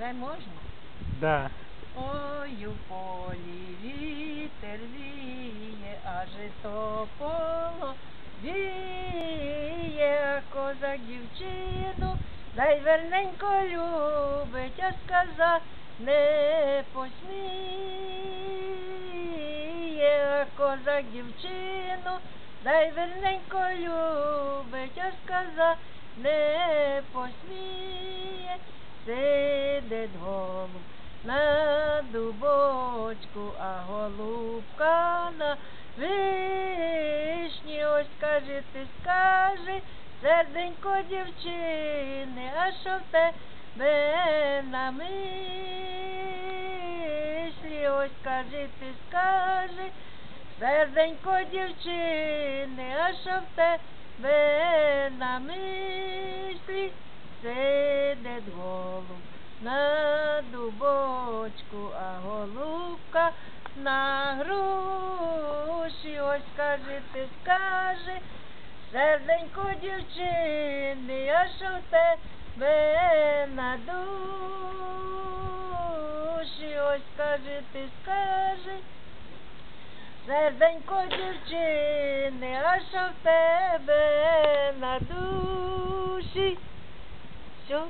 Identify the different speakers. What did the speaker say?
Speaker 1: Вже можна?
Speaker 2: Да.
Speaker 1: Ой, у полі вітер віє, а жито поло віє, а козак дівчину, дай верненько любить, а сказа не посміє, а козак дівчину, дай верненько любить, а сказа не посміє, сидить голуб на дубочку, а голубка на вишні. Ось скажи, ти скажи, серденько дівчини, а що в тебе на мислі? Ось скажи, ти скажи, серденько дівчини, а що в тебе дубочку, а голубка на груші. Ось скажи, ти скажи, серденько дівчини, а що в тебе на душі? Ось скажи, ти скажи. Серденько дівчини, а що в тебе на душі? Все?